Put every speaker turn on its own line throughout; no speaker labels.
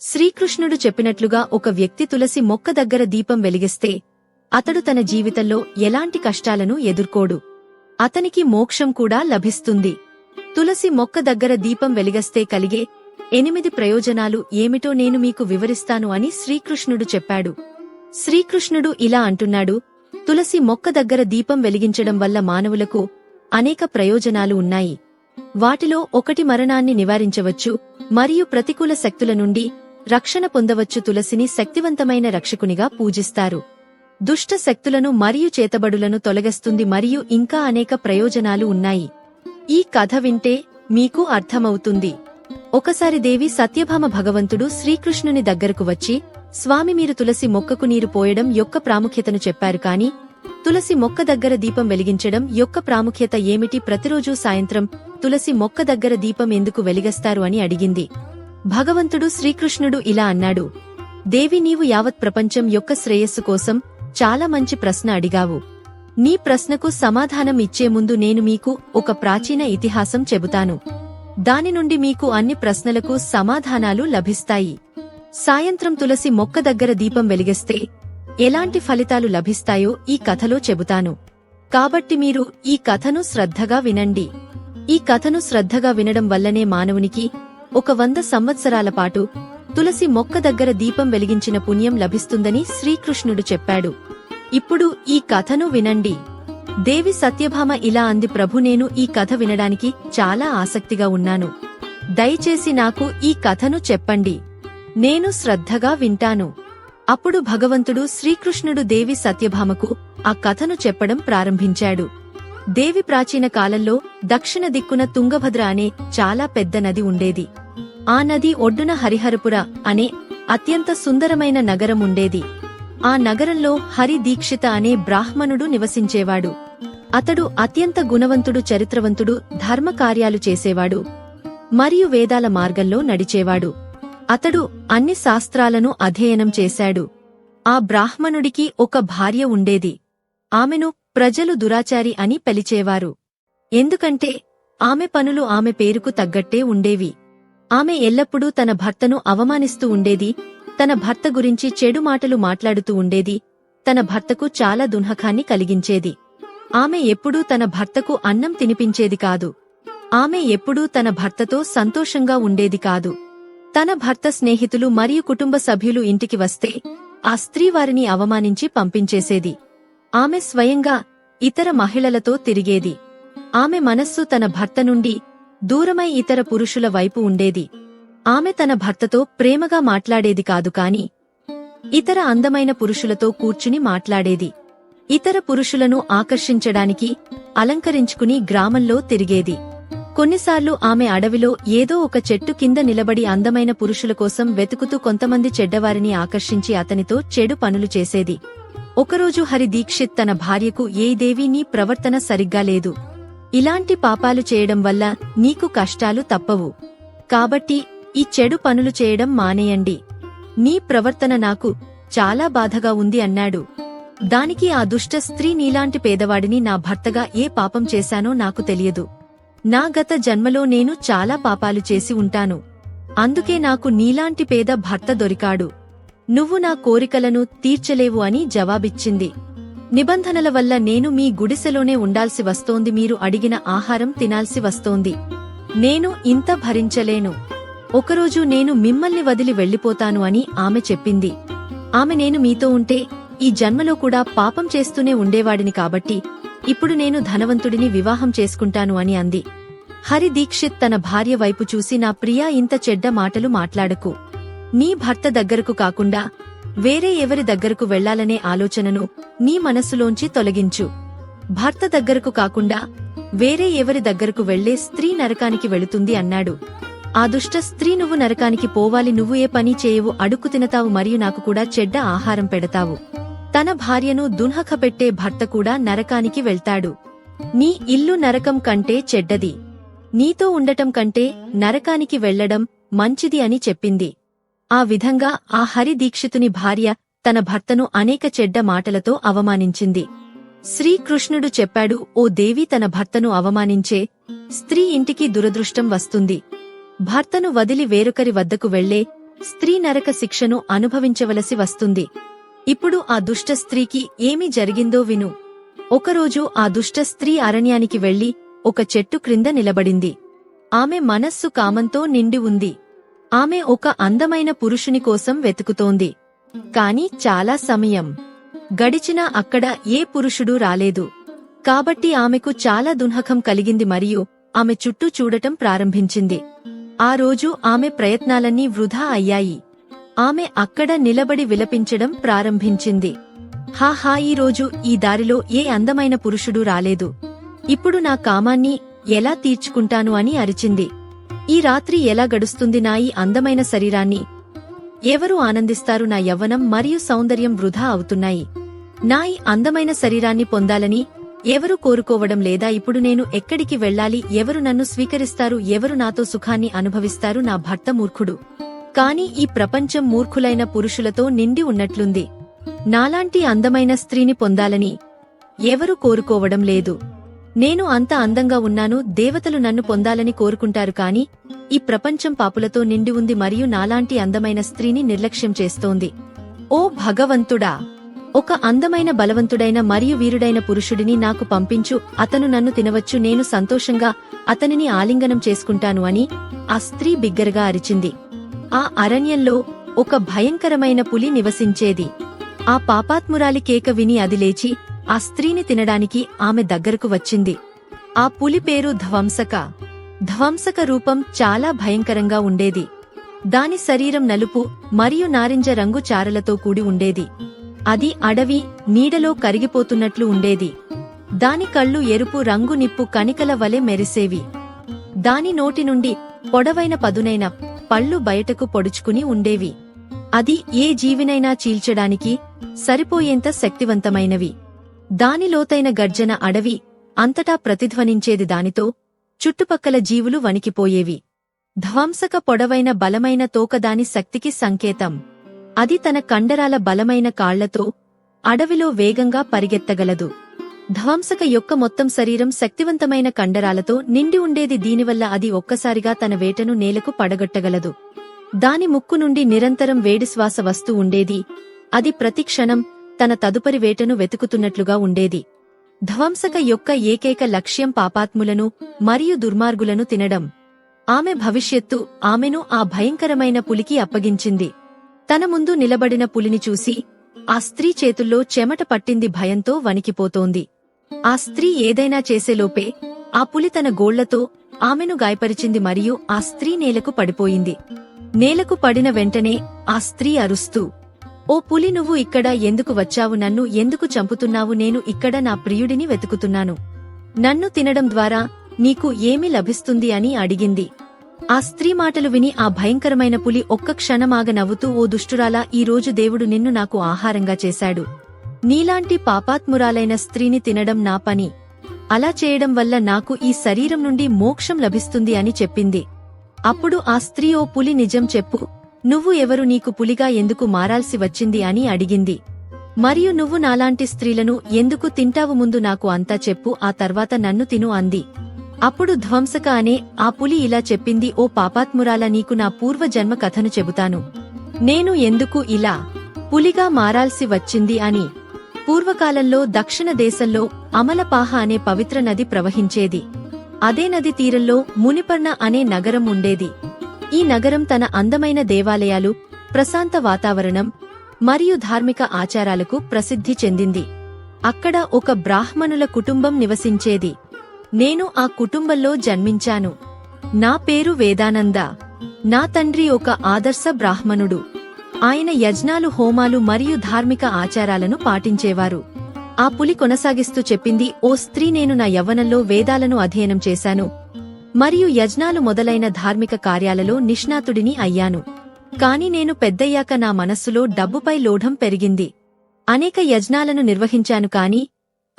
శ్రీకృష్ణుడు చెప్పినట్లుగా ఒక వ్యక్తి తులసి మొక్క దగ్గర దీపం వెలిగిస్తే అతడు తన జీవితంలో ఎలాంటి కష్టాలను ఎదుర్కోడు. అతనికి మోక్షం కూడా లభిస్తుంది. తులసి మొక్క దగ్గర దీపం వెలిగస్తే కలిగే ఎనిమిది ప్రయోజనాలు ఏమిటో నేను మీకు వివరిస్తాను అని శ్రీకృష్ణుడు చెప్పాడు. శ్రీకృష్ణుడు ఇలా అంటున్నాడు తులసి మొక్క దగ్గర దీపం వెలిగించడం వల్ల మానవులకు అనేక ప్రయోజనాలు ఉన్నాయి. వాటిలో ఒకటి మరణాన్ని నివారించవచ్చు మరియు ప్రతికూల శక్తుల నుండి రక్షణ పొందవచ్చు తులసిని శక్తివంతమైన రక్షకునిగా పూజిస్తారు. దుష్ట శక్తులను మరియు చేతబడులను తొలగిస్తుంది మరియు ఇంకా అనేక ప్రయోజనాలు ఉన్నాయి. ఈ కథ వింటే మీకు అర్థమవుతుంది. ఒకసారి దేవి సత్యభామ భగవంతుడు శ్రీకృష్ణుని దగ్గరకు వచ్చి స్వామి మీరు తులసి మొక్కకు నీరు పోయడం యొక్క ప్రాముఖ్యతను చెప్పారు కాని తులసి మొక్క దగ్గర దీపం వెలిగించడం యొక్క ప్రాముఖ్యత ఏమిటి? ప్రతిరోజూ సాయంత్రం తులసి మొక్క దగ్గర దీపం ఎందుకు వెలిగస్తారు? అని అడిగింది. భగవంతుడు శ్రీకృష్ణుడు ఇలా అన్నాడు. దేవి నీవు యావత్ ప్రపంచం యొక్క శ్రేయస్సు కోసం చాలా మంచి ప్రశ్న అడిగావు. నీ ప్రశ్నకు సమాధానం ఇచ్చే ముందు నేను మీకు ఒక ప్రాచీన ఇతిహాసం చెబుతాను. దాని నుండి మీకు అన్ని ప్రశ్నలకు సమాధానాలు లభిస్తాయి. సాయంత్రం తులసి మొక్క దగ్గర దీపం వెలిగిస్తే ఎలాంటి ఫలితాలు లభిస్తాయో ఈ కథలో చెబుతాను. కాబట్టి మీరు ఈ కథను శ్రద్ధగా వినండి. ఈ కథను శ్రద్ధగా వినడం వల్లనే మానవునికి ఒక వంద సంవత్సరాల పాటు తులసి మొక్క దగ్గర దీపం వెలిగించిన పుణ్యం లభిస్తుందని శ్రీకృష్ణుడు చెప్పాడు. ఇప్పుడు ఈ కథను వినండి. దేవి సత్యభామ ఇలా అంది ప్రభు నేను ఈ కథ వినడానికి చాలా ఆసక్తిగా ఉన్నాను. దయచేసి నాకు ఈ కథను చెప్పండి. నేను శ్రద్ధగా వింటాను. అప్పుడు భగవంతుడు శ్రీకృష్ణుడు దేవి సత్యభామకు ఆ కథను చెప్పడం ప్రారంభించాడు. దేవి ప్రాచీన కాలంలో దక్షిణ దిక్కున తుంగభద్ర అనే చాలా పెద్ద నది ఉండేది. ఆ నది ఒడ్డున హరిహరపుర అనే అత్యంత సుందరమైన నగరం ఉండేది. ఆ నగరంలో హరి దీక్షిత అనే బ్రాహ్మణుడు నివసించేవాడు. అతడు అత్యంత గుణవంతుడు చరిత్రవంతుడు ధర్మకార్యాలు చేసేవాడు. మరియు వేదాల మార్గంలో నడిచేవాడు. అతడు అన్ని శాస్త్రాలను అధ్యయనం చేశాడు. ఆ బ్రాహ్మణుడికి ఒక భార్య ఉండేది. ఆమెను ప్రజలు దురాచారి అని పలిచేవారు. ఎందుకంటే ఆమె పనులు ఆమె పేరుకు తగ్గట్టే ఉండేవి. ఆమె ఎల్లప్పుడూ తన భర్తను అవమానిస్తూ ఉండేది తన భర్త గురించి చెడు మాటలు మాట్లాడుతూ ఉండేది తన భర్తకు చాలా దున్హకాన్ని కలిగించేది. ఆమె ఎప్పుడూ తన భర్తకు అన్నం తినిపించేది కాదు. ఆమె ఎప్పుడూ తన భర్తతో సంతోషంగా ఉండేది కాదు. తన భర్త స్నేహితులు మరియు కుటుంబ సభ్యులు ఇంటికి వస్తే ఆ స్త్రీ వారిని అవమానించి పంపించేసేది. ఆమె స్వయంగా ఇతర మహిళలతో తిరిగేది. ఆమె మనస్సు తన భర్త నుండి దూరమై ఇతర పురుషుల వైపు ఉండేది. ఆమె తన భర్తతో ప్రేమగా మాట్లాడేది కాదు కాని ఇతర అందమైన పురుషులతో కూర్చుని మాట్లాడేది. ఇతర పురుషులను ఆకర్షించడానికి అలంకరించుకుని గ్రామంలో తిరిగేది. కొన్నిసార్లు ఆమె అడవిలో ఏదో ఒక చెట్టు కింద నిలబడి అందమైన పురుషుల కోసం వెతుకుతూ కొంతమంది చెడ్డవారిని ఆకర్షించి అతనితో చెడు పనులు చేసేది. ఒకరోజు హరి దీక్షిత్ తన భార్యకు ఏ దేవి నీ ప్రవర్తన సరిగ్గా లేదు. ఇలాంటి పాపాలు చేయడం వల్ల నీకు కష్టాలు తప్పవు. కాబట్టి ఈ చెడు పనులు చేయడం మానేయండి. నీ ప్రవర్తన నాకు చాలా బాధగా ఉంది అన్నాడు. దానికి ఆ దుష్ట స్త్రీ నీలాంటి పేదవాడిని నా భర్తగా ఏ పాపం చేశానో నాకు తెలియదు. నా గత జన్మలో నేను చాలా పాపాలు చేసి ఉంటాను. అందుకే నాకు నీలాంటి పేద భర్త దొరికాడు. నువ్వు నా కోరికలను తీర్చలేవు అని జవాబిచ్చింది. నిబంధనల వల్ల నేను మీ గుడిసెలోనే ఉండాల్సి వస్తోంది. మీరు అడిగిన ఆహారం తినాల్సి వస్తోంది. నేను ఇంత భరించలేను. ఒకరోజు నేను మిమ్మల్ని వదిలి వెళ్ళిపోతాను అని ఆమె చెప్పింది. ఆమె నేను మీతో ఉంటే ఈ జన్మలో కూడా పాపం చేస్తూనే ఉండేవాడిని కాబట్టి ఇప్పుడు నేను ధనవంతుడిని వివాహం చేసుకుంటాను అని అంది. హరి దీక్షిత్ తన భార్య వైపు చూసి నా ప్రియా ఇంత చెడ్డ మాటలు మాట్లాడకు. నీ భర్త దగ్గరకు కాకుండా వేరే ఎవరి దగ్గరకు వెళ్ళాలనే ఆలోచనను నీ మనస్సులోంచి తొలగించు. భర్త దగ్గరకు కాకుండా వేరే ఎవరి దగ్గరకు వెళ్ళే స్త్రీ నరకానికి వెళుతుంది అన్నాడు. ఆ దుష్ట స్త్రీ నువ్వు నరకానికి పోవాలి నువ్వు ఏ పని చేయవు అడుక్కు తినతావు మరియు నాకు కూడా చెడ్డ ఆహారం పెడతావు. తన భార్యను దున్హక పెట్టే భర్త కూడా నరకానికి వెళ్తాడు. నీ ఇల్లు నరకం కంటే చెడ్డది. నీతో ఉండటం కంటే నరకానికి వెళ్ళడం మంచిది అని చెప్పింది. ఆ విధంగా ఆ హరిదీక్షితుని భార్య తన భర్తను అనేక చెడ్డ మాటలతో అవమానించింది. శ్రీకృష్ణుడు చెప్పాడు ఓ దేవి తన భర్తను అవమానించే స్త్రీ ఇంటికి దురదృష్టం వస్తుంది. భర్తను వదిలి వేరొకరి వద్దకు వెళ్ళే స్త్రీ నరక శిక్షను అనుభవించవలసి వస్తుంది. ఇప్పుడు ఆ దుష్ట స్త్రీకి ఏమి జరిగిందో విను. ఒకరోజు ఆ దుష్ట స్త్రీ అరణ్యానికి వెళ్ళి ఒక చెట్టు క్రింద నిలబడింది. ఆమె మనస్సు కామంతో నిండి ఉంది. ఆమె ఒక అందమైన పురుషుని కోసం వెతుకుతోంది. కాని చాలా సమయం. గడిచినా అక్కడ ఏ పురుషుడు రాలేదు. కాబట్టి ఆమెకు చాలా దున్హకం కలిగింది మరియు ఆమె చుట్టూ చూడటం ప్రారంభించింది. ఆ రోజు ఆమె ప్రయత్నాలన్నీ వృధా అయ్యాయి. ఆమె అక్కడ నిలబడి విలపించడం ప్రారంభించింది. హాహా హా ఈ రోజు ఈ దారిలో ఏ అందమైన పురుషుడు రాలేదు. ఇప్పుడు నా కామాన్ని ఎలా తీర్చుకుంటాను అని అరిచింది. ఈ రాత్రి ఎలా గడుస్తుంది నా ఈ అందమైన శరీరాన్ని? ఎవరు ఆనందిస్తారు నా యవ్వనం మరియు సౌందర్యం వృధా అవుతున్నాయి. నా ఈ అందమైన శరీరాన్ని పొందాలని ఎవరు కోరుకోవడం లేదా ఇప్పుడు నేను ఎక్కడికి వెళ్ళాలి? ఎవరు నన్ను స్వీకరిస్తారు? ఎవరు నాతో సుఖాన్ని అనుభవిస్తారు? నా భర్త మూర్ఖుడు. కాని ఈ ప్రపంచం మూర్ఖులైన పురుషులతో నిండి ఉన్నట్లుంది. నాలాంటి అందమైన స్త్రీని పొందాలని ఎవరు కోరుకోవడం లేదు. నేను అంత అందంగా ఉన్నాను దేవతలు నన్ను పొందాలని కోరుకుంటారు కాని ఈ ప్రపంచం పాపులతో నిండి ఉంది మరియు నాలాంటి అందమైన స్త్రీని నిర్లక్ష్యం చేస్తోంది. ఓ భగవంతుడా! ఒక అందమైన బలవంతుడైన మరియు వీరుడైన పురుషుడిని నాకు పంపించు అతను నన్ను తినవచ్చు నేను సంతోషంగా అతనిని ఆలింగనం చేసుకుంటాను అని ఆ స్త్రీ బిగ్గరగా అరిచింది. ఆ అరణ్యంలో ఒక భయంకరమైన పులి నివసించేది. ఆ పాపాత్మురాలి కేక విని అది లేచి ఆ స్త్రీని తినడానికి ఆమె దగ్గరకు వచ్చింది. ఆ పులి పేరు ధ్వంసక. ధ్వంసక రూపం చాలా భయంకరంగా ఉండేది. దాని శరీరం నలుపు మరియు నారింజ రంగు చారలతో కూడి ఉండేది. అది అడవి నీడలో కరిగిపోతున్నట్లు ఉండేది. దాని కళ్ళు ఎరుపు రంగు నిప్పు కణికల వలె మెరిసేవి. దాని నోటి నుండి పొడవైన పదునైన పళ్ళు బయటకు పొడుచుకుని ఉండేవి. అది ఏ జీవినైనా చీల్చడానికి సరిపోయేంత శక్తివంతమైనవి. దాని లోతైన గర్జన అడవి అంతటా ప్రతిధ్వనించేది దానితో చుట్టుపక్కల జీవులు వణికిపోయేవి. ధ్వంసక పొడవైన బలమైన తోకదాని శక్తికి సంకేతం. అది తన కండరాల బలమైన కాళ్ళతో అడవిలో వేగంగా పరిగెత్తగలదు. ధ్వంసక యొక్క మొత్తం శరీరం శక్తివంతమైన కండరాలతో నిండి ఉండేది దీనివల్ల అది ఒక్కసారిగా తన వేటను నేలకు పడగొట్టగలదు. దాని ముక్కు నుండి నిరంతరం వేడి శ్వాస వస్తూ ఉండేది. అది ప్రతిక్షణం తన తదుపరి వేటను వెతుకుతున్నట్లుగా ఉండేది. ధ్వంసక యొక్క ఏకైక లక్ష్యం పాపాత్ములను మరియు దుర్మార్గులను తినడం. ఆమె భవిష్యత్తు ఆమెను ఆ భయంకరమైన పులికి అప్పగించింది. తన ముందు నిలబడిన పులిని చూసి ఆ స్త్రీ చేతుల్లో చెమట పట్టింది భయంతో వణికిపోతోంది. ఆ స్త్రీ ఏదైనా చేసేలోపే ఆ పులి తన గోళ్ళతో ఆమెను గాయపరిచింది మరియు ఆ స్త్రీ నేలకు పడిపోయింది. నేలకు పడిన వెంటనే ఆ స్త్రీ అరుస్తూ ఓ పులి నువ్వు ఇక్కడ ఎందుకు వచ్చావు? నన్ను ఎందుకు చంపుతున్నావు? నేను ఇక్కడ నా ప్రియుడిని వెతుకుతున్నాను. నన్ను తినడం ద్వారా నీకు ఏమి లభిస్తుంది అని అడిగింది. ఆ స్త్రీ మాటలు విని ఆ భయంకరమైన పులి ఒక్క క్షణమాగ నవ్వుతూ ఓ దుష్టురాలా ఈ రోజు దేవుడు నిన్ను నాకు ఆహారంగా చేశాడు. నీలాంటి పాపాత్మురాలైన స్త్రీని తినడం నా పని. అలా చేయడం వల్ల నాకు ఈ శరీరం నుండి మోక్షం లభిస్తుంది అని చెప్పింది. అప్పుడు ఆ స్త్రీ ఓ పులి నిజం చెప్పు. నువ్వు ఎవరు నీకు పులిగా ఎందుకు మారాల్సి వచ్చింది అని అడిగింది. మరియు నువ్వు నాలాంటి స్త్రీలను ఎందుకు తింటావు ముందు నాకు అంతా చెప్పు ఆ తర్వాత నన్ను తిను అంది. అప్పుడు ధ్వంసక అనే ఆ పులి ఇలా చెప్పింది ఓ పాపాత్మురాల నీకు నా పూర్వజన్మ కథను చెబుతాను. నేను ఎందుకు ఇలా పులిగా మారాల్సి వచ్చింది అని పూర్వకాలంలో దక్షిణ దేశంలో అమలపాహ అనే పవిత్ర నది ప్రవహించేది. అదే నది తీరంలో మునిపర్ణ అనే నగరం ఉండేది. ఈ నగరం తన అందమైన దేవాలయాలు ప్రశాంత వాతావరణం మరియు ధార్మిక ఆచారాలకు ప్రసిద్ధి చెందింది. అక్కడ ఒక బ్రాహ్మణుల కుటుంబం నివసించేది. నేను ఆ కుటుంబంలో జన్మించాను. నా పేరు వేదానంద. నా తండ్రి ఒక ఆదర్శ బ్రాహ్మణుడు. ఆయన యజ్ఞాలు హోమాలు మరియు ధార్మిక ఆచారాలను పాటించేవారు. ఆ పులి కొనసాగిస్తూ చెప్పింది ఓ స్త్రీ నేను నా యవ్వనంలో వేదాలను అధ్యయనం చేశాను. మరియు యజ్ఞాలు మొదలైన ధార్మిక కార్యాలలో నిష్ణాతుడిని అయ్యాను. కాని నేను పెద్దయ్యాక నా మనస్సులో డబ్బుపై లోఢం పెరిగింది. అనేక యజ్ఞాలను నిర్వహించాను కాని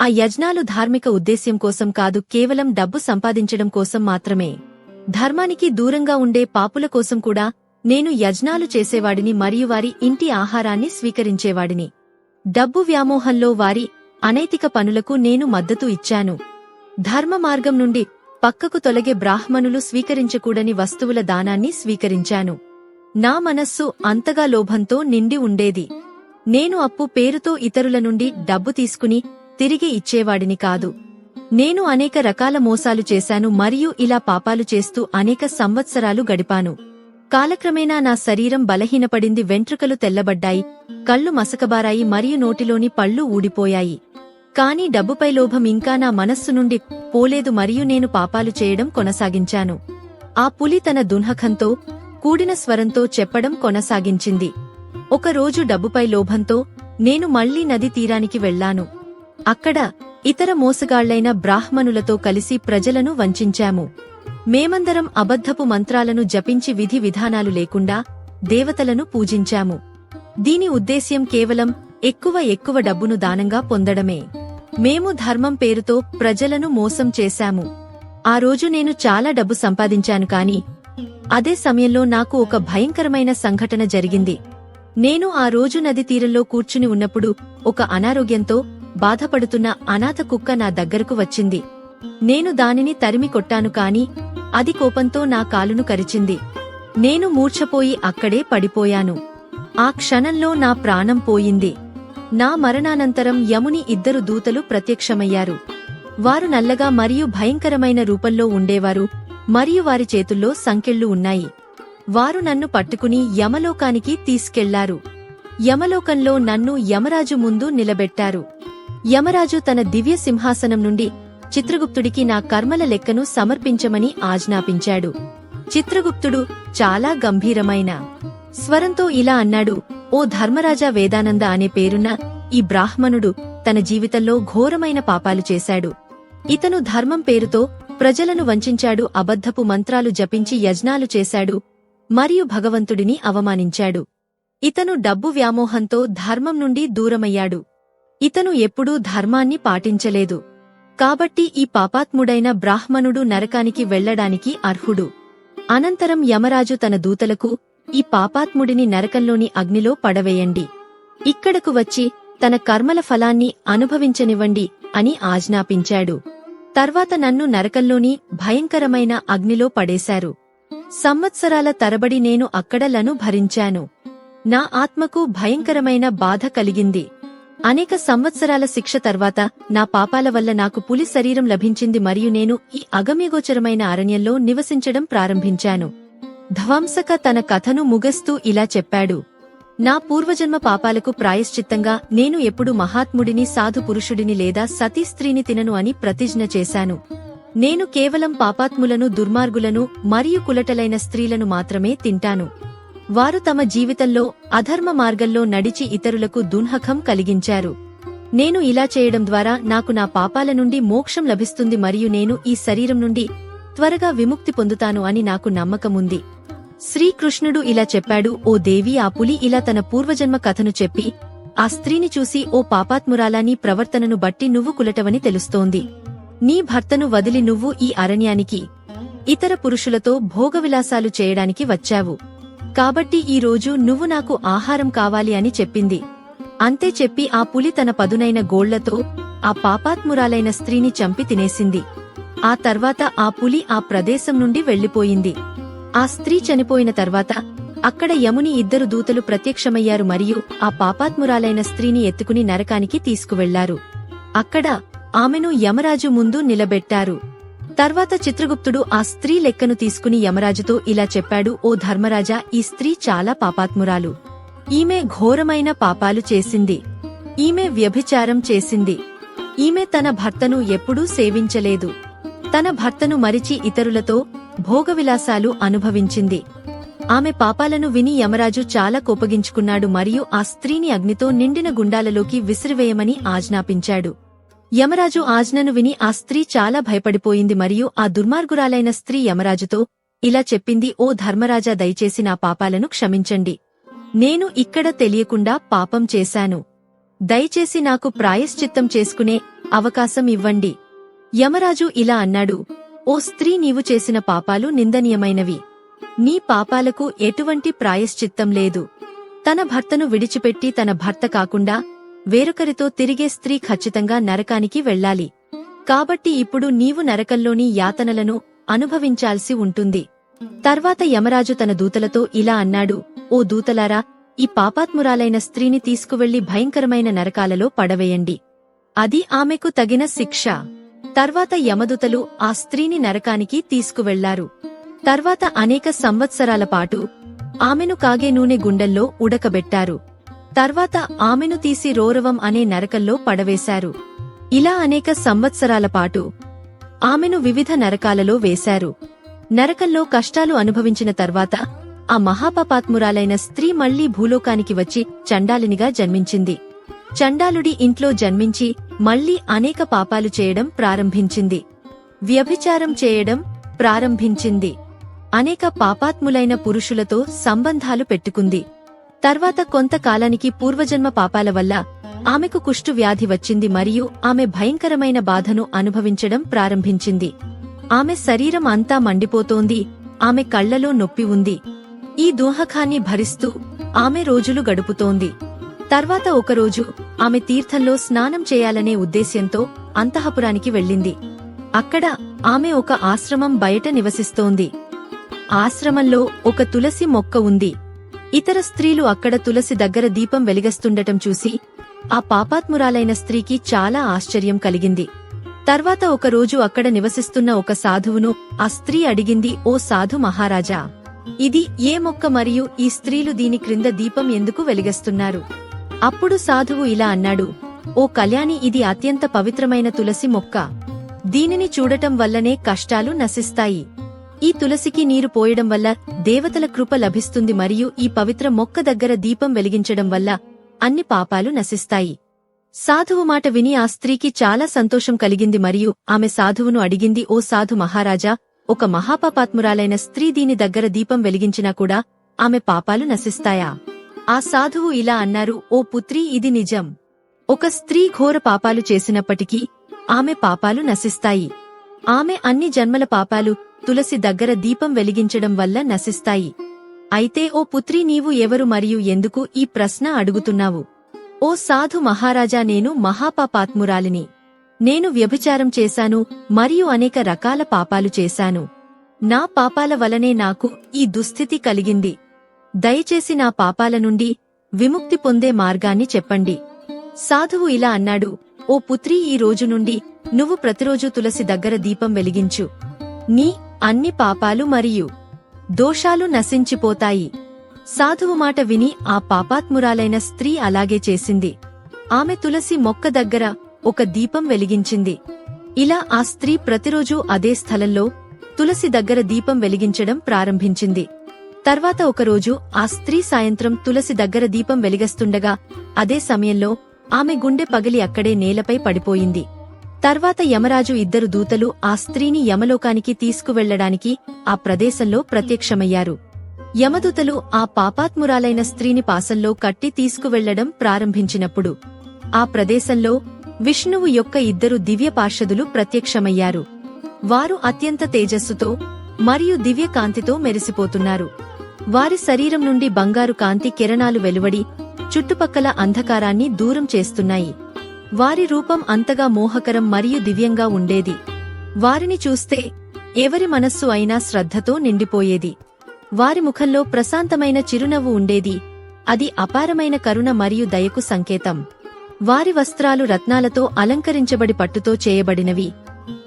ఆ యజ్ఞాలు ధార్మిక ఉద్దేశ్యం కోసం కాదు కేవలం డబ్బు సంపాదించడం కోసం మాత్రమే. ధర్మానికి దూరంగా ఉండే పాపుల కోసం కూడా నేను యజ్ఞాలు చేసేవాడిని మరియు వారి ఇంటి ఆహారాన్ని స్వీకరించేవాడిని. డబ్బు వ్యామోహంలో వారి అనైతిక పనులకు నేను మద్దతు ఇచ్చాను. ధర్మ మార్గం నుండి పక్కకు తొలగే బ్రాహ్మణులు స్వీకరించకూడని వస్తువుల దానాన్ని స్వీకరించాను. నా మనస్సు అంతగా లోభంతో నిండి ఉండేది. నేను అప్పు పేరుతో ఇతరుల నుండి డబ్బు తీసుకుని తిరిగి ఇచ్చేవాడిని కాదు. నేను అనేక రకాల మోసాలు చేశాను మరియు ఇలా పాపాలు చేస్తూ అనేక సంవత్సరాలు గడిపాను. కాలక్రమేణా నా శరీరం బలహీనపడింది వెంట్రుకలు తెల్లబడ్డాయి కళ్ళు మసకబారాయి మరియు నోటిలోని పళ్ళు ఊడిపోయాయి. కాని డబ్బుపై లోభం ఇంకా నా మనస్సు నుండి పోలేదు మరియు నేను పాపాలు చేయడం కొనసాగించాను. ఆ పులి తన దున్హకంతో కూడిన స్వరంతో చెప్పడం కొనసాగించింది. ఒకరోజు డబ్బుపై లోభంతో నేను మళ్ళీ నది తీరానికి వెళ్ళాను అక్కడ ఇతర మోసగాళ్ళైన బ్రాహ్మణులతో కలిసి ప్రజలను వంచించాము మేమందరం అబద్ధపు మంత్రాలను జపించి విధి విధానాలు లేకుండా దేవతలను పూజించాము. దీని ఉద్దేశ్యం కేవలం ఎక్కువ ఎక్కువ డబ్బును దానంగా పొందడమే. మేము ధర్మం పేరుతో ప్రజలను మోసం చేశాము. ఆ రోజు నేను చాలా డబ్బు సంపాదించాను కాని అదే సమయంలో నాకు ఒక భయంకరమైన సంఘటన జరిగింది. నేను ఆ రోజు నది తీరంలో కూర్చుని ఉన్నప్పుడు ఒక అనారోగ్యంతో బాధపడుతున్న అనాథ కుక్క నా దగ్గరకు వచ్చింది. నేను దానిని తరిమి కొట్టాను కాని అది కోపంతో నా కాలును కరిచింది. నేను మూర్ఛపోయి అక్కడే పడిపోయాను. ఆ క్షణంలో నా ప్రాణం పోయింది. నా మరణానంతరం యముని ఇద్దరు దూతలు ప్రత్యక్షమయ్యారు. వారు నల్లగా మరియు భయంకరమైన రూపంలో ఉండేవారు మరియు వారి చేతుల్లో సంకెళ్ళు ఉన్నాయి. వారు నన్ను పట్టుకుని యమలోకానికి తీసుకెళ్ళారు. యమలోకంలో నన్ను యమరాజు ముందు నిలబెట్టారు. యమరాజు తన దివ్య సింహాసనం నుండి చిత్రగుప్తుడికి నా కర్మల లెక్కను సమర్పించమని ఆజ్ఞాపించాడు. చిత్రగుప్తుడు చాలా గంభీరమైన స్వరంతో ఇలా అన్నాడు ఓ ధర్మరాజా వేదానంద అనే పేరున్న ఈ బ్రాహ్మణుడు తన జీవితంలో ఘోరమైన పాపాలు చేశాడు. ఇతను ధర్మం పేరుతో ప్రజలను వంచించాడు అబద్ధపు మంత్రాలు జపించి యజ్ఞాలు చేశాడు మరియు భగవంతుడిని అవమానించాడు. ఇతను డబ్బు వ్యామోహంతో ధర్మం నుండి దూరమయ్యాడు. ఇతను ఎప్పుడూ ధర్మాన్ని పాటించలేదు. కాబట్టి ఈ పాపాత్ముడైన బ్రాహ్మణుడు నరకానికి వెళ్ళడానికి అర్హుడు. అనంతరం యమరాజు తన దూతలకు ఈ పాపాత్ముడిని నరకంలోని అగ్నిలో పడవేయండి. ఇక్కడకు వచ్చి తన కర్మల ఫలాన్ని అనుభవించనివ్వండి అని ఆజ్ఞాపించాడు. తర్వాత నన్ను నరకంలోని భయంకరమైన అగ్నిలో పడేశారు. సంవత్సరాల తరబడి నేను అక్కడలను భరించాను. నా ఆత్మకు భయంకరమైన బాధ కలిగింది. అనేక సంవత్సరాల శిక్ష తర్వాత నా పాపాల వల్ల నాకు పులి శరీరం లభించింది మరియు నేను ఈ అగమ్యగోచరమైన అరణ్యంలో నివసించడం ప్రారంభించాను. ధ్వంసక తన కథను ముగస్తూ ఇలా చెప్పాడు. నా పూర్వజన్మ పాపాలకు ప్రాయశ్చిత్తంగా నేను ఎప్పుడు మహాత్ముడిని సాధు పురుషుడిని లేదా సతీ స్త్రీని తినను అని ప్రతిజ్ఞ చేశాను. నేను కేవలం పాపాత్ములను దుర్మార్గులను మరియు కులటలైన స్త్రీలను మాత్రమే తింటాను. వారు తమ జీవితంలో అధర్మ మార్గంలో నడిచి ఇతరులకు దున్హకం కలిగించారు. నేను ఇలా చేయడం ద్వారా నాకు నా పాపాల నుండి మోక్షం లభిస్తుంది మరియు నేను ఈ శరీరం నుండి త్వరగా విముక్తి పొందుతాను అని నాకు నమ్మకముంది. శ్రీకృష్ణుడు ఇలా చెప్పాడు ఓ దేవి ఆ పులి ఇలా తన పూర్వజన్మ కథను చెప్పి ఆ స్త్రీని చూసి ఓ పాపాత్మురాలాని ప్రవర్తనను బట్టి నువ్వు కులటవని తెలుస్తోంది. నీ భర్తను వదిలి నువ్వు ఈ అరణ్యానికి ఇతర పురుషులతో భోగవిలాసాలు చేయడానికి వచ్చావు. కాబట్టి ఈ రోజు నువ్వు నాకు ఆహారం కావాలి అని చెప్పింది. అంతే చెప్పి ఆ పులి తన పదునైన గోళ్ళతో ఆ పాపాత్మురాలైన స్త్రీని చంపి తినేసింది. ఆ తర్వాత ఆ పులి ఆ ప్రదేశం నుండి వెళ్ళిపోయింది ఆ స్త్రీ చనిపోయిన తర్వాత అక్కడ యముని ఇద్దరు దూతలు ప్రత్యక్షమయ్యారు మరియు ఆ పాపాత్మురాలైన స్త్రీని ఎత్తుకుని నరకానికి తీసుకువెళ్ళారు. అక్కడ ఆమెను యమరాజు ముందు నిలబెట్టారు. తర్వాత చిత్రగుప్తుడు ఆ స్త్రీ లెక్కను తీసుకుని యమరాజుతో ఇలా చెప్పాడు ఓ ధర్మరాజా ఈ స్త్రీ చాలా పాపాత్మురాలు. ఈమె ఘోరమైన పాపాలు చేసింది. ఈమె వ్యభిచారం చేసింది. ఈమె తన భర్తను ఎప్పుడూ సేవించలేదు. తన భర్తను మరిచి ఇతరులతో భోగవిలాసాలు అనుభవించింది. ఆమె పాపాలను విని యమరాజు చాలా కోపగించుకున్నాడు మరియు ఆ స్త్రీని అగ్నితో నిండిన గుండాలలోకి విసిరివేయమని ఆజ్ఞాపించాడు. యమరాజు ఆజ్ఞను విని ఆ స్త్రీ చాలా భయపడిపోయింది మరియు ఆ దుర్మార్గురాలైన స్త్రీ యమరాజుతో ఇలా చెప్పింది ఓ ధర్మరాజా దయచేసి నా పాపాలను క్షమించండి. నేను ఇక్కడ తెలియకుండా పాపం చేశాను. దయచేసి నాకు ప్రాయశ్చిత్తం చేసుకునే అవకాశం ఇవ్వండి యమరాజు ఇలా అన్నాడు. ఓ స్త్రీ నీవు చేసిన పాపాలు నిందనీయమైనవి. నీ పాపాలకు ఎటువంటి ప్రాయశ్చిత్తం లేదు. తన భర్తను విడిచిపెట్టి తన భర్త కాకుండా వేరొకరితో తిరిగే స్త్రీ ఖచ్చితంగా నరకానికి వెళ్ళాలి. కాబట్టి ఇప్పుడు నీవు నరకంలోని యాతనలను అనుభవించాల్సి ఉంటుంది. తర్వాత యమరాజు తన దూతలతో ఇలా అన్నాడు ఓ దూతలారా ఈ పాపాత్మురాలైన స్త్రీని తీసుకువెళ్ళి భయంకరమైన నరకాలలో పడవేయండి. అది ఆమెకు తగిన శిక్ష. తర్వాత యమదుతలు ఆ స్త్రీని నరకానికి తీసుకువెళ్ళారు. తర్వాత అనేక సంవత్సరాల పాటు ఆమెను కాగే నూనె గుండెల్లో ఉడకబెట్టారు. తర్వాత ఆమెను తీసి రోరవం అనే నరకల్లో పడవేశారు. ఇలా అనేక సంవత్సరాల పాటు ఆమెను వివిధ నరకాలలో వేశారు. నరకంలో కష్టాలు అనుభవించిన తర్వాత ఆ మహాపాపాత్మురాలైన స్త్రీ మళ్ళీ భూలోకానికి వచ్చి చండాలినిగా జన్మించింది. చండాలుడి ఇంట్లో జన్మించి మళ్ళీ అనేక పాపాలు చేయడం ప్రారంభించింది. వ్యభిచారం చేయడం ప్రారంభించింది. అనేక పాపాత్ములైన పురుషులతో సంబంధాలు పెట్టుకుంది. తర్వాత కొంతకాలానికి పూర్వజన్మ పాపాల వల్ల ఆమెకు కుష్టు వ్యాధి వచ్చింది మరియు ఆమె భయంకరమైన బాధను అనుభవించడం ప్రారంభించింది. ఆమె శరీరం అంతా మండిపోతోంది. ఆమె కళ్ళలో నొప్పి ఉంది. ఈ దూహకాన్ని భరిస్తూ ఆమె రోజులు గడుపుతోంది. తర్వాత ఒకరోజు ఆమె తీర్థంలో స్నానం చేయాలనే ఉద్దేశ్యంతో అంతఃపురానికి వెళ్ళింది. అక్కడ ఆమె ఒక ఆశ్రమం బయట నివసిస్తోంది. ఆశ్రమంలో ఒక తులసి మొక్క ఉంది. ఇతర స్త్రీలు అక్కడ తులసి దగ్గర దీపం వెలిగస్తుండటం చూసి ఆ పాపాత్మురాలైన స్త్రీకి చాలా ఆశ్చర్యం కలిగింది. తర్వాత ఒకరోజు అక్కడ నివసిస్తున్న ఒక సాధువును ఆ స్త్రీ అడిగింది ఓ సాధు మహారాజా ఇది ఏ మొక్క మరియు ఈ స్త్రీలు దీని క్రింద దీపం ఎందుకు వెలిగస్తున్నారు? అప్పుడు సాధువు ఇలా అన్నాడు ఓ కళ్యాణి ఇది అత్యంత పవిత్రమైన తులసి మొక్క. దీనిని చూడటం వల్లనే కష్టాలు నశిస్తాయి. ఈ తులసికి నీరు పోయడం వల్ల దేవతల కృప లభిస్తుంది మరియు ఈ పవిత్ర మొక్క దగ్గర దీపం వెలిగించడం వల్ల అన్ని పాపాలు నశిస్తాయి. సాధువు మాట విని ఆ స్త్రీకి చాలా సంతోషం కలిగింది మరియు ఆమె సాధువును అడిగింది ఓ సాధు మహారాజా ఒక మహాపాపాత్మురాలైన స్త్రీ దీని దగ్గర దీపం వెలిగించినా కూడా ఆమె పాపాలు నశిస్తాయా? ఆ సాధువు ఇలా అన్నారు ఓ పుత్రి ఇది నిజం. ఒక స్త్రీ ఘోర పాపాలు చేసినప్పటికీ ఆమె పాపాలు నశిస్తాయి. ఆమె అన్ని జన్మల పాపాలు తులసి దగ్గర దీపం వెలిగించడం వల్ల నశిస్తాయి. అయితే ఓ పుత్రి నీవు ఎవరు మరియు ఎందుకు ఈ ప్రశ్న అడుగుతున్నావు? ఓ సాధు మహారాజా నేను మహాపాపాత్మురాలిని. నేను వ్యభిచారం చేశాను మరియు అనేక రకాల పాపాలు చేశాను. నా పాపాల వలనే నాకు ఈ దుస్థితి కలిగింది. దయచేసి నా పాపాల నుండి విముక్తి పొందే మార్గాన్ని చెప్పండి. సాధువు ఇలా అన్నాడు ఓ పుత్రి ఈ రోజు నుండి నువ్వు ప్రతిరోజు తులసి దగ్గర దీపం వెలిగించు. నీ అన్ని పాపాలు మరియు. దోషాలు నశించిపోతాయి. సాధువు మాట విని ఆ పాపాత్మురాలైన స్త్రీ అలాగే చేసింది. ఆమె తులసి మొక్క దగ్గర ఒక దీపం వెలిగించింది. ఇలా ఆ స్త్రీ ప్రతిరోజూ అదే స్థలంలో తులసి దగ్గర దీపం వెలిగించడం ప్రారంభించింది. తర్వాత ఒకరోజు ఆ స్త్రీ సాయంత్రం తులసి దగ్గర దీపం వెలిగస్తుండగా అదే సమయంలో ఆమె గుండె పగిలి అక్కడే నేలపై పడిపోయింది. తర్వాత యమరాజు ఇద్దరు దూతలు ఆ స్త్రీని యమలోకానికి తీసుకువెళ్ళడానికి ఆ ప్రదేశంలో ప్రత్యక్షమయ్యారు. యమదూతలు ఆ పాపాత్మురాలైన స్త్రీని పాసంలో కట్టి తీసుకువెళ్ళడం ప్రారంభించినప్పుడు ఆ ప్రదేశంలో విష్ణువు యొక్క ఇద్దరు దివ్య పార్షదులు ప్రత్యక్షమయ్యారు. వారు అత్యంత తేజస్సుతో మరియు దివ్య కాంతితో మెరిసిపోతున్నారు. వారి శరీరం నుండి బంగారు కాంతి కిరణాలు వెలువడి చుట్టుపక్కల అంధకారాన్ని దూరం చేస్తున్నాయి. వారి రూపం అంతగా మోహకరం మరియు దివ్యంగా ఉండేది. వారిని చూస్తే ఎవరి మనస్సు అయినా శ్రద్ధతో నిండిపోయేది. వారి ముఖంలో ప్రశాంతమైన చిరునవ్వు ఉండేది. అది అపారమైన కరుణ మరియు దయకు సంకేతం. వారి వస్త్రాలు రత్నాలతో అలంకరించబడి పట్టుతో చేయబడినవి.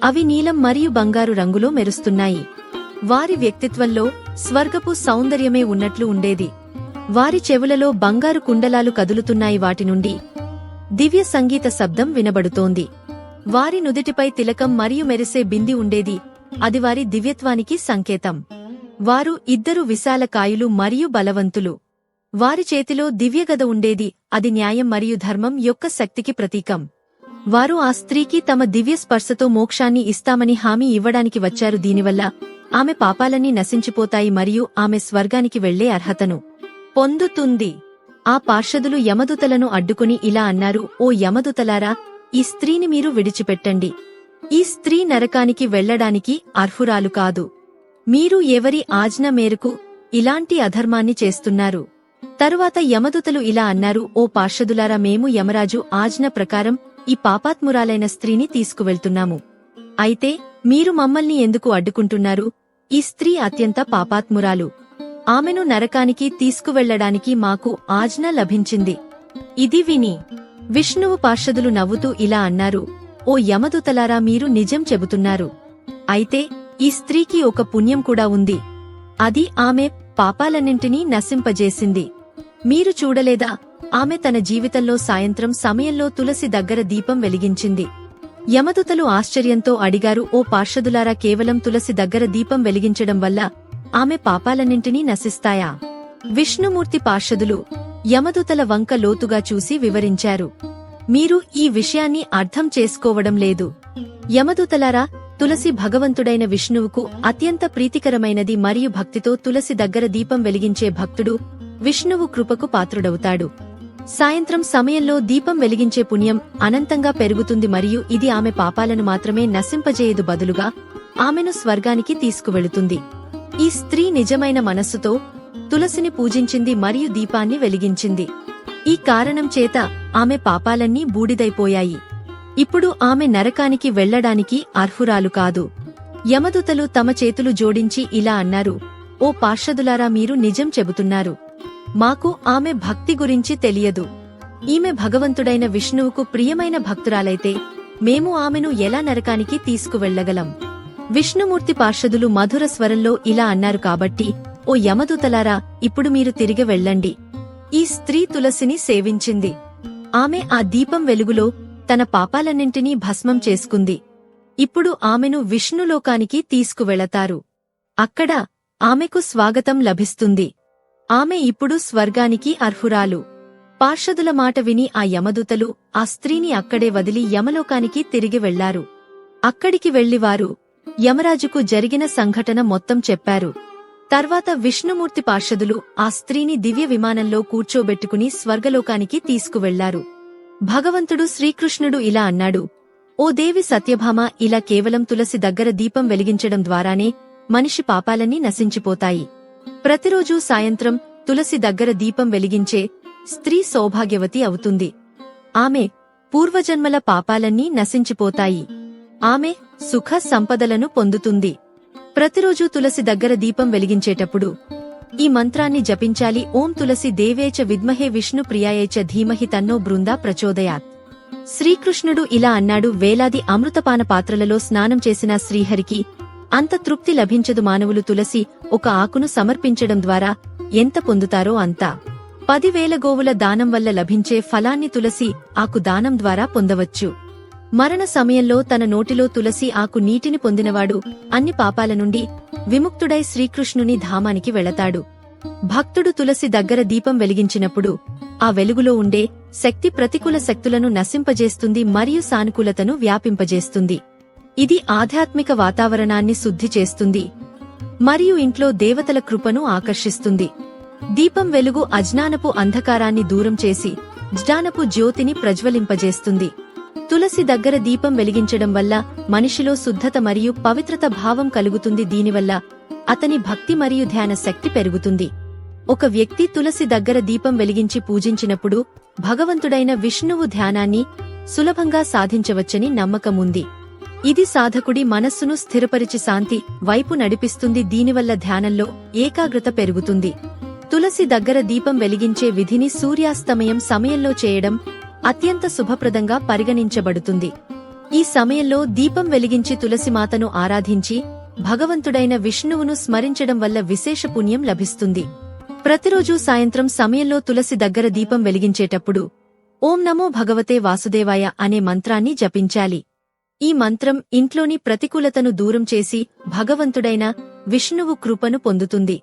అవి నీలం మరియు బంగారు రంగులో మెరుస్తున్నాయి. వారి వ్యక్తిత్వంలో స్వర్గపు సౌందర్యమే ఉన్నట్లు ఉండేది. వారి చెవులలో బంగారు కుండలాలు కదులుతున్నాయి వాటి నుండి. దివ్య సంగీత శబ్దం వినబడుతోంది. వారి నుదిటిపై తిలకం మరియు మెరిసే బింది ఉండేది. అది వారి దివ్యత్వానికి సంకేతం. వారు ఇద్దరు విశాలకాయులు మరియు బలవంతులు. వారి చేతిలో దివ్యగద ఉండేది. అది న్యాయం మరియు ధర్మం యొక్క శక్తికి ప్రతీకం. వారు ఆ స్త్రీకి తమ దివ్య స్పర్శతో మోక్షాన్ని ఇస్తామని హామీ ఇవ్వడానికి వచ్చారు. దీనివల్ల ఆమె పాపాలన్నీ నశించిపోతాయి మరియు ఆమె స్వర్గానికి వెళ్ళే అర్హతను పొందుతుంది. ఆ పార్షదులు యమదుతలను అడ్డుకుని ఇలా అన్నారు ఓ యమదుతలారా ఈ స్త్రీని మీరు విడిచిపెట్టండి. ఈ స్త్రీ నరకానికి వెళ్ళడానికి అర్హురాలు కాదు. మీరు ఎవరి ఆజ్ఞ మేరకు ఇలాంటి అధర్మాన్ని చేస్తున్నారు? తరువాత యమదుతలు ఇలా అన్నారు ఓ పార్షదులారా మేము యమరాజు ఆజ్ఞ ప్రకారం ఈ పాపాత్మురాలైన స్త్రీని తీసుకువెళ్తున్నాము. అయితే మీరు మమ్మల్ని ఎందుకు అడ్డుకుంటున్నారు? ఈ స్త్రీ అత్యంత పాపాత్మురాలు. ఆమెను నరకానికి తీసుకువెళ్ళడానికి మాకు ఆజ్ఞ లభించింది. ఇది విని విష్ణువు పార్షదులు నవ్వుతూ ఇలా అన్నారు ఓ యమదుతలారా మీరు నిజం చెబుతున్నారు. అయితే ఈ స్త్రీకి ఒక పుణ్యం కూడా ఉంది. అది ఆమె పాపాలన్నింటినీ నశింపజేసింది. మీరు చూడలేదా ఆమె తన జీవితంలో సాయంత్రం సమయంలో తులసి దగ్గర దీపం వెలిగించింది. యమదుతలు ఆశ్చర్యంతో అడిగారు ఓ పార్షదులారా కేవలం తులసి దగ్గర దీపం వెలిగించడం వల్ల ఆమె పాపాలన్నింటినీ నశిస్తాయా? విష్ణుమూర్తి పార్షదులు యమదుతల వంక లోతుగా చూసి వివరించారు మీరు ఈ విషయాన్ని అర్థం చేసుకోవడం లేదు. యమదూతలారా తులసి భగవంతుడైన విష్ణువుకు అత్యంత ప్రీతికరమైనది మరియు భక్తితో తులసి దగ్గర దీపం వెలిగించే భక్తుడు విష్ణువు కృపకు పాత్రుడవుతాడు. సాయంత్రం సమయంలో దీపం వెలిగించే పుణ్యం అనంతంగా పెరుగుతుంది మరియు ఇది ఆమె పాపాలను మాత్రమే నశింపజేయదు బదులుగా ఆమెను స్వర్గానికి తీసుకువెళుతుంది. ఈ స్త్రీ నిజమైన మనస్సుతో తులసిని పూజించింది మరియు దీపాన్ని వెలిగించింది. ఈ కారణం చేత ఆమె పాపాలన్నీ బూడిదైపోయాయి. ఇప్పుడు ఆమె నరకానికి వెళ్ళడానికి అర్హురాలు కాదు. యమదుతలు తమ చేతులు జోడించి ఇలా అన్నారు ఓ పార్షదులారా మీరు నిజం చెబుతున్నారు. మాకు ఆమె భక్తి గురించి తెలియదు. ఈమె భగవంతుడైన విష్ణువుకు ప్రియమైన భక్తురాలైతే మేము ఆమెను ఎలా నరకానికి తీసుకువెళ్ళగలం? విష్ణుమూర్తి పార్షదులు మధుర స్వరంలో ఇలా అన్నారు కాబట్టి ఓ యమదూతలారా ఇప్పుడు మీరు తిరిగి వెళ్ళండి. ఈ స్త్రీ తులసిని సేవించింది. ఆమె ఆ దీపం వెలుగులో తన పాపాలన్నింటినీ భస్మం చేసుకుంది. ఇప్పుడు ఆమెను విష్ణులోకానికి తీసుకువెళతారు. అక్కడ ఆమెకు స్వాగతం లభిస్తుంది. ఆమె ఇప్పుడు స్వర్గానికి అర్హురాలు. పార్షదుల మాట విని ఆ యమదూతలు ఆ స్త్రీని అక్కడే వదిలి యమలోకానికి తిరిగి వెళ్ళారు. అక్కడికి వెళ్ళివారు యమరాజుకు జరిగిన సంఘటన మొత్తం చెప్పారు. తర్వాత విష్ణుమూర్తి పార్షదులు ఆ స్త్రీని దివ్య విమానంలో కూర్చోబెట్టుకుని స్వర్గలోకానికి తీసుకువెళ్ళారు. భగవంతుడు శ్రీకృష్ణుడు ఇలా అన్నాడు ఓ దేవి సత్యభామ ఇలా కేవలం తులసి దగ్గర దీపం వెలిగించడం ద్వారానే మనిషి పాపాలన్నీ నశించిపోతాయి. ప్రతిరోజూ సాయంత్రం తులసి దగ్గర దీపం వెలిగించే స్త్రీ సౌభాగ్యవతి అవుతుంది. ఆమె పూర్వజన్మల పాపాలన్నీ నశించిపోతాయి. ఆమె సుఖ సంపదలను పొందుతుంది. ప్రతిరోజూ తులసి దగ్గర దీపం వెలిగించేటప్పుడు ఈ మంత్రాన్ని జపించాలి. ఓం తులసి దేవేచ విద్మహే విష్ణు ప్రియాయేచ ధీమహి తన్నో బృందా ప్రచోదయాత్. శ్రీకృష్ణుడు ఇలా అన్నాడు. వేలాది అమృతపాన పాత్రలలో స్నానం చేసిన శ్రీహరికి అంత తృప్తి లభించదు మానవులు తులసి ఒక ఆకును సమర్పించడం ద్వారా ఎంత పొందుతారో అంతా. పదివేల గోవుల దానం వల్ల లభించే ఫలాన్ని తులసి ఆకు దానం ద్వారా పొందవచ్చు. మరణ సమయంలో తన నోటిలో తులసి ఆకు నీటిని పొందినవాడు అన్ని పాపాల నుండి విముక్తుడై శ్రీకృష్ణుని ధామానికి వెళతాడు. భక్తుడు తులసి దగ్గర దీపం వెలిగించినప్పుడు ఆ వెలుగులో ఉండే శక్తి ప్రతికూల శక్తులను నశింపజేస్తుంది మరియు సానుకూలతను వ్యాపింపజేస్తుంది. ఇది ఆధ్యాత్మిక వాతావరణాన్ని శుద్ధి చేస్తుంది మరియు ఇంట్లో దేవతల కృపను ఆకర్షిస్తుంది. దీపం వెలుగు అజ్ఞానపు అంధకారాన్ని దూరం చేసి జ్ఞానపు జ్యోతిని ప్రజ్వలింపజేస్తుంది. తులసి దగ్గర దీపం వెలిగించడం వల్ల మనిషిలో శుద్ధత మరియు పవిత్రత భావం కలుగుతుంది. దీనివల్ల అతని భక్తి మరియు ధ్యాన శక్తి పెరుగుతుంది. ఒక వ్యక్తి తులసి దగ్గర దీపం వెలిగించి పూజించినప్పుడు భగవంతుడైన విష్ణువు ధ్యానాన్ని సులభంగా సాధించవచ్చని నమ్మకముంది. ఇది సాధకుడి మనస్సును స్థిరపరిచి శాంతి వైపు నడిపిస్తుంది దీనివల్ల ధ్యానంలో ఏకాగ్రత పెరుగుతుంది. తులసి దగ్గర దీపం వెలిగించే విధిని సూర్యాస్తమయం సమయంలో చేయడం అత్యంత శుభప్రదంగా పరిగణించబడుతుంది. ఈ సమయంలో దీపం వెలిగించి తులసిమాతను ఆరాధించి భగవంతుడైన విష్ణువును స్మరించడం వల్ల విశేష పుణ్యం లభిస్తుంది. ప్రతిరోజూ సాయంత్రం సమయంలో తులసి దగ్గర దీపం వెలిగించేటప్పుడు ఓం నమో భగవతే వాసుదేవాయ అనే మంత్రాన్ని జపించాలి. ఈ మంత్రం ఇంట్లోని ప్రతికూలతను దూరం చేసి భగవంతుడైన విష్ణువు కృపను పొందుతుంది.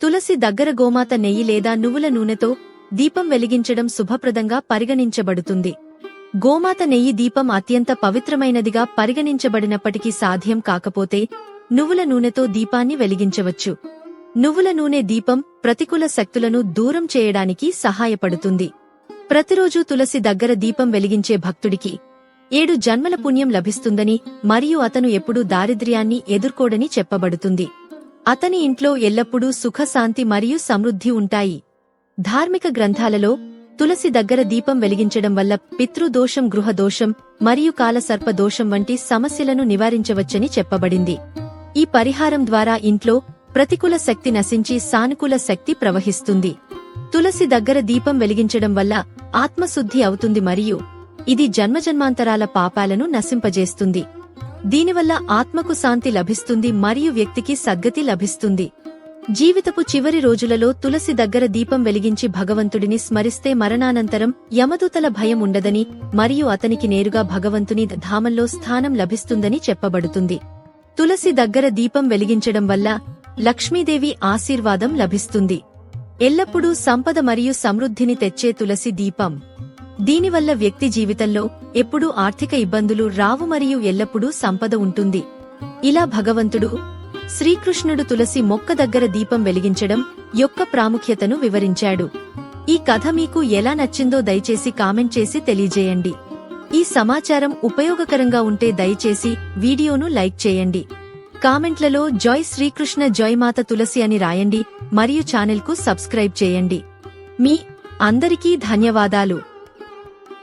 తులసి దగ్గర గోమాత నెయ్యి లేదా నువ్వుల నూనెతో దీపం వెలిగించడం శుభప్రదంగా పరిగణించబడుతుంది. గోమాత నెయ్యి దీపం అత్యంత పవిత్రమైనదిగా పరిగణించబడినప్పటికీ సాధ్యం కాకపోతే నువ్వుల నూనెతో దీపాన్ని వెలిగించవచ్చు. నువ్వుల నూనె దీపం ప్రతికూల శక్తులను దూరం చేయడానికి సహాయపడుతుంది. ప్రతిరోజూ తులసి దగ్గర దీపం వెలిగించే భక్తుడికి ఏడు జన్మల పుణ్యం లభిస్తుందని మరియు అతను ఎప్పుడూ దారిద్ర్యాన్ని ఎదుర్కోడని చెప్పబడుతుంది. అతని ఇంట్లో ఎల్లప్పుడూ సుఖశాంతి మరియు సమృద్ధి ఉంటాయి. ధార్మిక గ్రంథాలలో తులసి దగ్గర దీపం వెలిగించడం వల్ల పితృదోషం గృహదోషం మరియు కాలసర్ప దోషం వంటి సమస్యలను నివారించవచ్చని చెప్పబడింది. ఈ పరిహారం ద్వారా ఇంట్లో ప్రతికూల శక్తి నశించి సానుకూల శక్తి ప్రవహిస్తుంది. తులసి దగ్గర దీపం వెలిగించడం వల్ల ఆత్మశుద్ధి అవుతుంది మరియు ఇది జన్మజన్మాంతరాల పాపాలను నశింపజేస్తుంది. దీనివల్ల ఆత్మకు శాంతి లభిస్తుంది మరియు వ్యక్తికి సద్గతి లభిస్తుంది. జీవితపు చివరి రోజులలో తులసి దగ్గర దీపం వెలిగించి భగవంతుడిని స్మరిస్తే మరణానంతరం యమదూతల భయం ఉండదని మరియు అతనికి నేరుగా భగవంతుని ధామంలో స్థానం లభిస్తుందని చెప్పబడుతుంది. తులసి దగ్గర దీపం వెలిగించడం వల్ల లక్ష్మీదేవి ఆశీర్వాదం లభిస్తుంది. ఎల్లప్పుడూ సంపద మరియు సమృద్ధిని తెచ్చే తులసి దీపం. దీనివల్ల వ్యక్తి జీవితంలో ఎప్పుడూ ఆర్థిక ఇబ్బందులు రావు మరియు ఎల్లప్పుడూ సంపద ఉంటుంది. ఇలా భగవంతుడు శ్రీకృష్ణుడు తులసి మొక్క దగ్గర దీపం వెలిగించడం యొక్క ప్రాముఖ్యతను వివరించాడు. ఈ కథ మీకు ఎలా నచ్చిందో దయచేసి కామెంట్ చేసి తెలియజేయండి. ఈ సమాచారం ఉపయోగకరంగా ఉంటే దయచేసి వీడియోను లైక్ చేయండి. కామెంట్లలో జాయ్ శ్రీకృష్ణ జాయ్ మాత తులసి అని రాయండి మరియు ఛానల్కు సబ్స్క్రైబ్ చేయండి. మీ అందరికీ ధన్యవాదాలు.